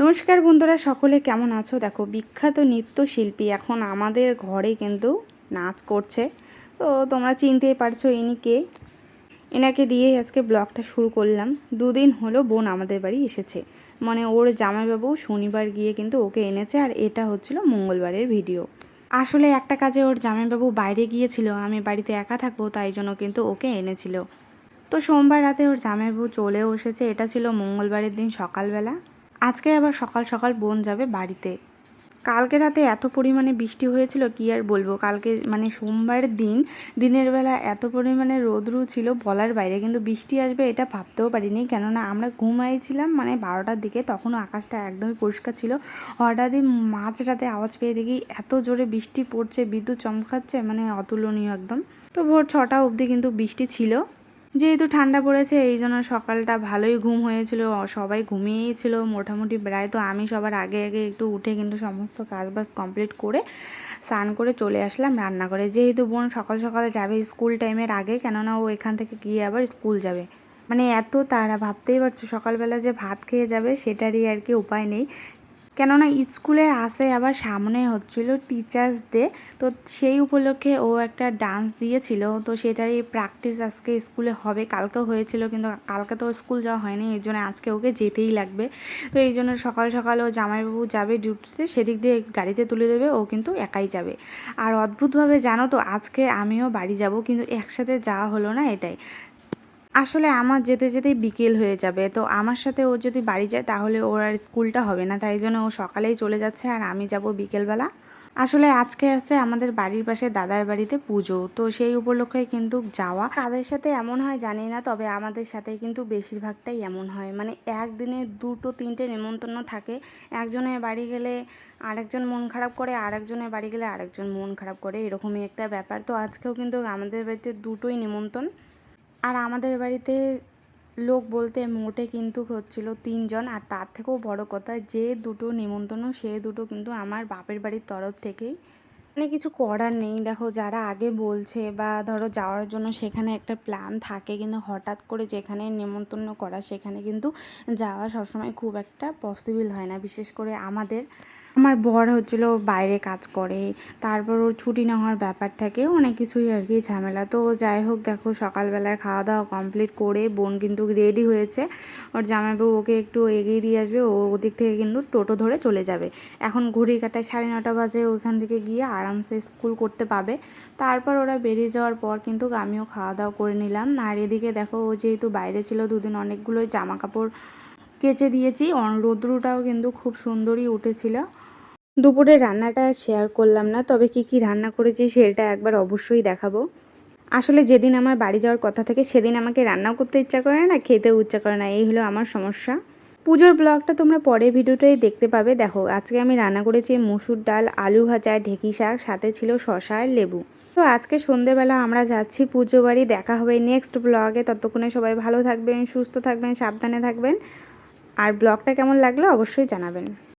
নমস্কার বন্ধুরা, সকলে কেমন আছো? দেখো, বিখ্যাত নৃত্যশিল্পী এখন আমাদের ঘরে কিন্তু নাচ করছে। তো তোমরা চিনতেই পারছ ইনি কে এনাকে দিয়েই আজকে ব্লগটা শুরু করলাম। দুদিন হলো বোন আমাদের বাড়ি এসেছে। মানে ওর জামাইবাবু শনিবার গিয়ে কিন্তু ওকে এনেছে আর এটা হচ্ছিল মঙ্গলবারের ভিডিও। আসলে একটা কাজে ওর জামাইবাবু বাইরে গিয়েছিল, আমি বাড়িতে একা থাকব, তাই জন্য কিন্তু ওকে এনেছিল। তো সোমবার রাতে ওর জামাইবাবু চলেও এসেছে, এটা ছিল মঙ্গলবারের দিন সকালবেলা। আজকে আবার সকাল সকাল বোন যাবে বাড়িতে। কালকে রাতে এত পরিমাণে বৃষ্টি হয়েছিল, কি আর বলব? কালকে মানে সোমবার দিন, দিনের বেলা এত পরিমাণে রোদ্রু ছিল বলার বাইরে, কিন্তু বৃষ্টি আসবে এটা ভাবতেও পারিনি। কেননা আমরা ঘুমাইছিলাম মানে বারোটার দিকে, তখনও আকাশটা একদমই পরিষ্কার ছিল। হঠাৎই মাঝরাতে আওয়াজ পেয়ে দেখি এত জোরে বৃষ্টি পড়ছে, বিদ্যুৎ চমকাচ্ছে মানে অতুলনীয় একদম। তো ভোর ছটা অবধি কিন্তু বৃষ্টি ছিল। যেহেতু ঠান্ডা পড়েছে, এই জন্য সকালটা ভালোই ঘুম হয়েছিল। সবাই ঘুমিয়েই ছিল। মোটামুটি প্রায় তো আমি সবার আগে আগে একটু উঠে কিন্তু সমস্ত কাজবাজ কমপ্লিট করে স্নান করে চলে আসলাম রান্না করে যেহেতু বোন সকাল সকাল যাবে স্কুল টাইমের আগে, কেননা ও এখান থেকে গিয়ে আবার স্কুল যাবে। মানে এত তারা, ভাবতেই পারছ সকালবেলা যে ভাত খেয়ে যাবে, সেটারই আর কি উপায় নেই। কেননা স্কুলে আসে আবার সামনে হচ্ছিল টিচার্স ডে তো সেই উপলক্ষে ও একটা ডান্স দিয়েছিল। তো সেটারই প্র্যাকটিস আজকে স্কুলে হবে, কালকেও হয়েছিল, কিন্তু কালকে তো স্কুল যাওয়া হয়নি, এই জন্য আজকে ওকে যেতেই লাগবে। তো এই জন্য সকাল সকাল ও জামাইবাবু যাবে ডিউটিতে সেদিক দিয়ে গাড়িতে তুলে দেবে, ও কিন্তু একাই যাবে। আর অদ্ভুতভাবে জানো তো, আজকে আমিও বাড়ি যাব, কিন্তু একসাথে যাওয়া হলো না এটাই। আসলে আমার যেতে যেতেই বিকেল হয়ে যাবে। তো আমার সাথে ও যদি বাড়ি যায় তাহলে ওর আর স্কুলটা হবে না। তাই জন্য ও সকালেই চলে যাচ্ছে আর আমি যাব বিকেলবেলা। আসলে আজকে আছে আমাদের বাড়ির পাশে দাদার বাড়িতে পুজো। তো সেই উপলক্ষে কিন্তু যাওয়া। তাদের সাথে এমন হয় জানি না, তবে আমাদের সাথে কিন্তু বেশিরভাগটাই এমন হয়। মানে একদিনে দুটো, তিনটে নেমন্তন্ন থাকে। একজনের বাড়ি গেলে আরেকজন মন খারাপ করে, আরেকজনের বাড়ি গেলে আরেকজন মন খারাপ করে। এরকমই একটা ব্যাপার। তো আজকেও কিন্তু আমাদের বাড়িতে দুটোই নিমন্ত্রণ আর আমাদের বাড়িতে লোক বলতে মোটে কিন্তু হচ্ছিল তিনজন, আর তার থেকেও বড় কথা যে দুটো নিমন্ত্রণ সে দুটো কিন্তু আমার বাপের বাড়ির তরফ থেকেই। মানে কিছু করার নেই, দেখো যারা আগে বলছে বা ধরো যাওয়ার জন্য সেখানে একটা প্ল্যান থাকে, কিন্তু হঠাৎ করে যেখানে নেমন্তন্ন করা সেখানে কিন্তু যাওয়া সবসময় খুব একটা পসিবল হয় না, বিশেষ করে আমাদের। আমার বর হচ্ছিল বাইরে কাজ করে, তারপর ওর ছুটি না হওয়ার ব্যাপার থাকে, অনেক কিছুই আর কি ঝামেলা। তো যাই হোক, দেখো সকালবেলার খাওয়া দাওয়া কমপ্লিট করে বোন কিন্তু রেডি হয়েছে। ওর জামাইবাবু ওকে একটু এগিয়ে দিয়ে আসবে, ও ওদিক থেকে কিন্তু টোটো ধরে চলে যাবে। এখন ঘড়ি কাটায় সাড়ে নটা বাজে, ওইখান থেকে গিয়ে আরামসে স্কুল করতে পাবে। তারপর ওরা বেরিয়ে যাওয়ার পর কিন্তু আমিও খাওয়া দাওয়া করে নিলাম। আর এদিকে দেখো ও যেহেতু বাইরে ছিল, দুদিন অনেকগুলোই জামা কাপড় কেচে দিয়েছি। রৌদ্রটাও কিন্তু খুব সুন্দরই উঠেছিল। দুপুরে রান্নাটা শেয়ার করলাম না, তবে কি কি রান্না করেছি সেটা একবার অবশ্যই দেখাবো। আসলে যেদিন আমার বাড়ি যাওয়ার কথা থাকে, সেদিন আমাকে রান্নাও করতে ইচ্ছা করে না, খেতেও ইচ্ছা করে না, এই হলো আমার সমস্যা। পুজোর ব্লগটা তোমরা পরের ভিডিওটাই দেখতে পাবে। দেখো, আজকে আমি রান্না করেছি মসুর ডাল, আলু ভাজা, ঢেকি শাক, সাথে ছিল শশা আর লেবু। তো আজকে সন্ধেবেলা আমরা যাচ্ছি পুজো বাড়ি, দেখা হবে নেক্সট ব্লগে। ততক্ষণে সবাই ভালো থাকবেন, সুস্থ থাকবেন, সাবধানে থাকবেন। আর ব্লগটা কেমন লাগল অবশ্যই জানাবেন।